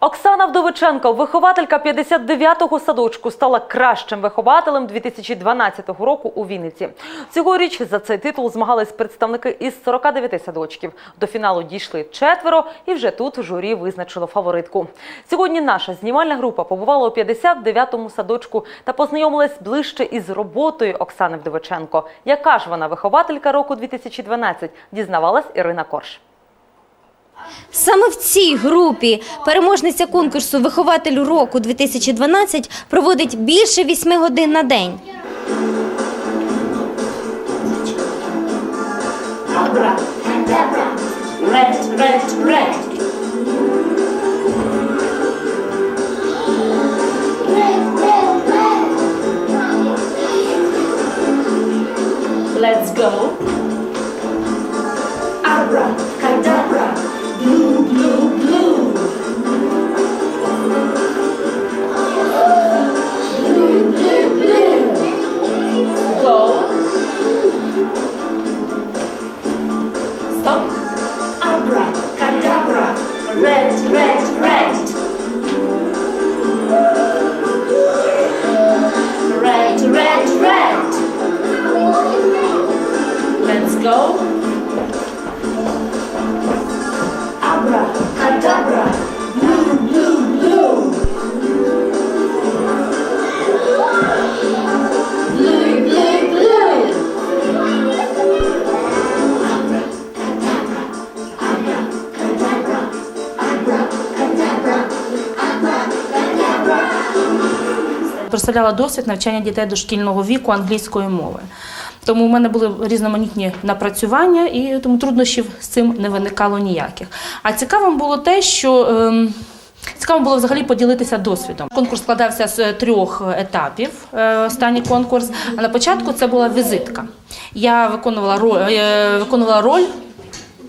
Оксана Вдовиченко, вихователька 59-го садочку, стала кращим вихователем 2012 року у Вінниці. Цьогоріч за цей титул змагались представники із 49 садочків. До фіналу дійшли четверо, і вже тут журі визначило фаворитку. Сьогодні наша знімальна група побувала у 59-му садочку та познайомилась ближче із роботою Оксани Вдовиченко. Яка ж вона вихователька року 2012, дізнавалась Ірина Корж. Саме в цій групі переможниця конкурсу Вихователю року 2012 проводить більше вісьми годин на день. Cadabra, red, red, red. Представляла досвід навчання дітей дошкільного віку англійської мови. Тому в мене були різноманітні напрацювання, і тому труднощів з цим не виникало ніяких. А цікавим було те, що ем, цікаво було взагалі поділитися досвідом. Конкурс складався з трьох етапів. е, Останній конкурс. А на початку це була візитка. Я виконувала роль, е, виконувала роль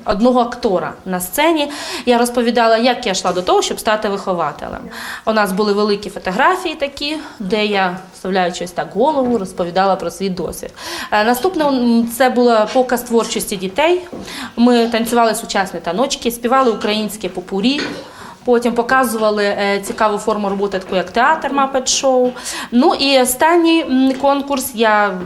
одного актора на сцені. Я розповідала, як я йшла до того, щоб стати вихователем. У нас були великі фотографії такі, де я, вставляючи ось так голову, розповідала про свій досвід. Е, Наступне це був показ творчості дітей. Ми танцювали сучасні таночки, співали українське попурі. Потім показували е, цікаву форму роботи, таку як театр Мапет Шоу. Ну і останній конкурс я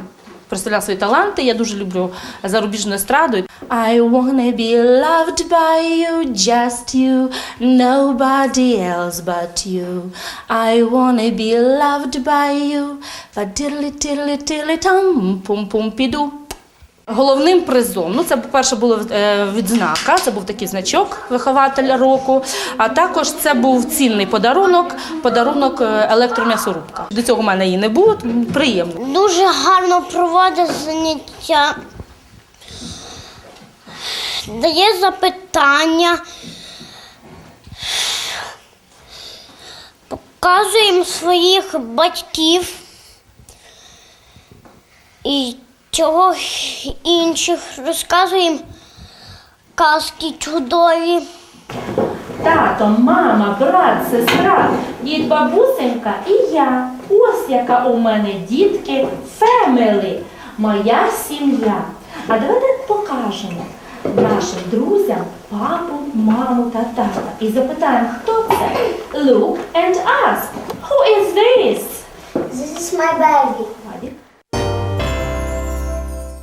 представляла свої таланти. Я дуже люблю зарубіжну естраду. I wanna be loved by you, just you, nobody else but you. I wanna be loved by you, fa diddly diddly diddly tam pum pum піду. Головним призом, ну це по-перше було е, відзнака, це був такий значок вихователя року. А також це був цінний подарунок, подарунок е, електром'ясорубка. До цього в мене її не було, приємно. Дуже гарно проводить заняття. Дає запитання. Показуємо своїх батьків і чого інших. Розказуємо казки чудові. Тато, мама, брат, сестра, дід, бабусенька і я. Ось яка у мене дітки, фемели, моя сім'я. А давайте покажемо нашим друзям папу, маму та тата. І запитаємо, хто це? Look and ask. Who is this? This is my baby.